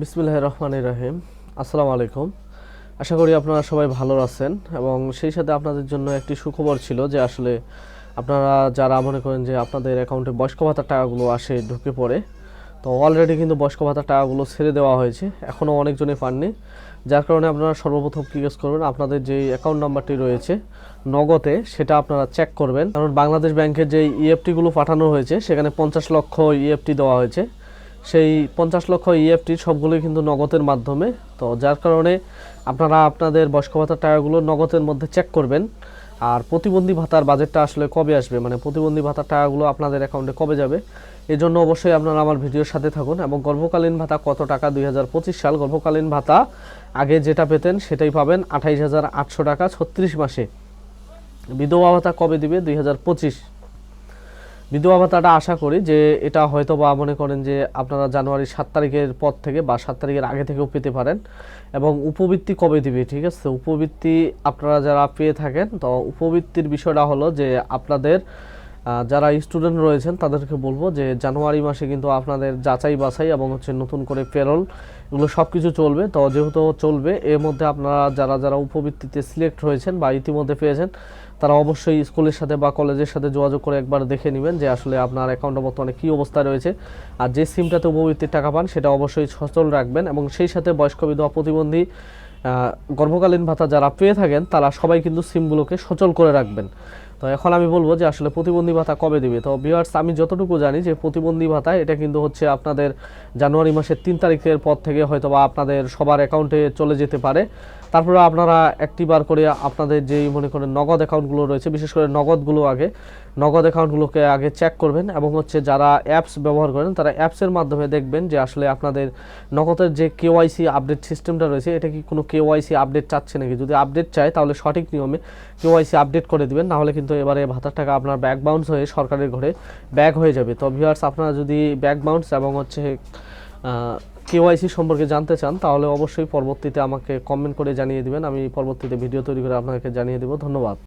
বিসমুল্লাহ রহমান রহিম। আসসালামু আলাইকুম। আশা করি আপনারা সবাই ভালো আছেন এবং সেই সাথে আপনাদের জন্য একটি সুখবর ছিল যে আসলে আপনারা যারা মনে করেন যে আপনাদের অ্যাকাউন্টে বয়স্ক ভাতার টাকাগুলো আসে, ঢুকে পড়ে, তো অলরেডি কিন্তু বয়স্ক ভাতার টাকাগুলো ছেড়ে দেওয়া হয়েছে। এখনও অনেকজনই পাননি। যার কারণে আপনারা সর্বপ্রথম কী কাজ করবেন, আপনাদের যে অ্যাকাউন্ট নাম্বারটি রয়েছে নগদে, সেটা আপনারা চেক করবেন। কারণ বাংলাদেশ ব্যাংকের যে ইএফটিগুলো পাঠানো হয়েছে, সেখানে পঞ্চাশ লক্ষ ইএফটি দেওয়া হয়েছে। সেই পঞ্চাশ লক্ষ ইএফটি সবগুলোই কিন্তু নগদের মাধ্যমে। তো যার কারণে আপনারা আপনাদের বয়স্ক ভাতার টাকাগুলো নগদের মধ্যে চেক করবেন। আর প্রতিবন্ধী ভাতার বাজেটটা আসলে কবে আসবে? মানে প্রতিবন্ধী ভাতার টাকাগুলো আপনাদের অ্যাকাউন্টে কবে যাবে? এই জন্য অবশ্যই আপনারা আমার ভিডিওর সাথে থাকুন এবং গর্ভকালীন ভাতা কত টাকা? দুই হাজার পঁচিশ সাল গর্ভকালীন ভাতা আগে যেটা পেতেন সেটাই পাবেন আঠাইশ হাজার আটশো টাকা ছত্রিশ মাসে। বিধবা ভাতা কবে দিবে? দুই হাজার পঁচিশ। বিধবা ভাতাটা আশা করি যে এটা হয়তো বা মনে করেন যে আপনারা জানুয়ারি সাত তারিখের পর থেকে বা সাত তারিখের আগে থেকেও পেতে পারেন। এবং উপবৃত্তি কবে দিবে, ঠিক আছে? উপবৃত্তি আপনারা যারা পেয়ে থাকেন, তো উপবৃত্তির বিষয়টা হলো যে আপনাদের যারা স্টুডেন্ট রয়েছেন, তাদেরকে বলব যে জানুয়ারি মাসে কিন্তু আপনাদের যাচাই বাছাই এবং হচ্ছে নতুন করে পেরোল এগুলো সব কিছু চলবে। তো যেহেতু চলবে, এর মধ্যে আপনারা যারা যারা উপবৃত্তিতে সিলেক্ট হয়েছেন বা ইতিমধ্যে পেয়েছেন, তারা অবশ্যই স্কুলের সাথে বা কলেজের সাথে যোগাযোগ করে একবার দেখে নেবেন যে আসলে আপনার অ্যাকাউন্টে বর্তমানে কী অবস্থায় রয়েছে। আর যে সিমটাতে উপবৃত্তির টাকা পান, সেটা অবশ্যই সচল রাখবেন এবং সেই সাথে বয়স্ক বিধবা প্রতিবন্ধী গর্ভকালীন ভাতা যারা পেয়ে থাকেন, তারা সবাই কিন্তু সিমগুলোকে সচল করে রাখবেন। তো এখন আমি বলব যে আসলে প্রতিবন্ধী ভাতা কবে দিবে? তো বিয়ার্স আমি যতটুকু জানি যে প্রতিবন্ধী ভাতা এটা কিন্তু হচ্ছে আপনাদের জানুয়ারি মাসের তিন তারিখের পর থেকে হয়তো বা আপনাদের সবার অ্যাকাউন্টে চলে যেতে পারে। তারপরে আপনারা একটি বার করে আপনাদের যেই মনে করেন নগদ অ্যাকাউন্টগুলো রয়েছে, বিশেষ করে নগদগুলো আগে, নগদ অ্যাকাউন্টগুলোকে আগে চেক করবেন এবং হচ্ছে যারা অ্যাপস ব্যবহার করেন, তারা অ্যাপসের মাধ্যমে দেখবেন যে আসলে আপনাদের নগদের যে কেওয়াইসি আপডেট সিস্টেমটা রয়েছে, এটা কি কোনো কেওয়াইসি আপডেট চাচ্ছে নাকি? যদি আপডেট চায়, তাহলে সঠিক নিয়মে কেওয়াইসি আপডেট করে দিবেন নাহলে কিন্তু এবারে ভাতার টাকা আপনার ব্যাক বাউন্স হয়ে সরকারের ঘরে ব্যাক হয়ে যাবে। তো ভিউয়ার্স আপনারা যদি ব্যাক বাউন্স এবং হচ্ছে কেওয়াইসি সম্পর্কে জানতে চান, তাহলে অবশ্যই পরবর্তীতে আমাকে কমেন্ট করে জানিয়ে দেবেন। আমি পরবর্তীতে ভিডিও তৈরি করে আপনাকে জানিয়ে দেবো। ধন্যবাদ।